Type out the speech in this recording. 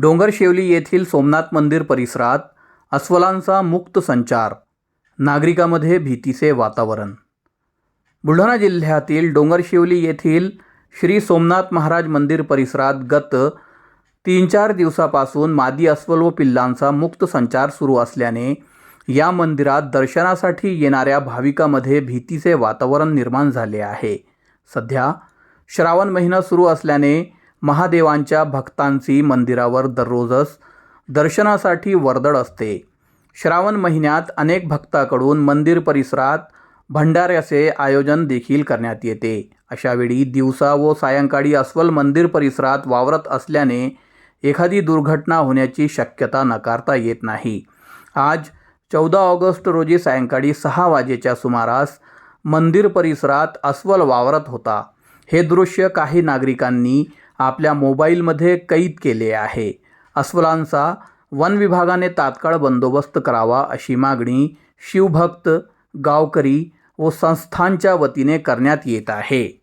डोंगरशेवली येथील सोमनाथ मंदिर परिसरात अस्वलांचा मुक्त संचार नागरिकांमध्ये भीतीचे वातावरण. बुलढाणा जिल्ह्यातील डोंगरशिवली येथील श्री सोमनाथ महाराज मंदिर परिसरात गत तीन चार दिवसापासून मादी अस्वल व पिल्लांचा मुक्त संचार सुरू असल्याने या मंदिरात दर्शनासाठी येणाऱ्या भाविकांमध्ये भीतीचे वातावरण निर्माण झाले आहे. सध्या श्रावण महिना सुरू असल्याने महादेवांच्या भक्तांची मंदिरावर दररोजच दर्शनासाठी वर्दळ असते. श्रावण महिन्यात अनेक भक्ताकडून मंदिर परिसरात भंडाऱ्याचे आयोजन देखील करण्यात येते. अशावेळी दिवसा व सायंकाळी अस्वल मंदिर परिसरात वावरत असल्याने एखादी दुर्घटना होण्याची शक्यता नकारता येत नाही. आज चौदा ऑगस्ट रोजी सायंकाळी सहा वाजेच्या सुमारास मंदिर परिसरात अस्वल वावरत होता. हे दृश्य काही नागरिकांनी आपल्या मोबाईलमध्ये कैद केले आहे. अस्वलांचा वन विभागाने तात्काळ बंदोबस्त करावा अशी मागणी शिवभक्त गावकरी व संस्थांच्या वतीने करण्यात येत आहे.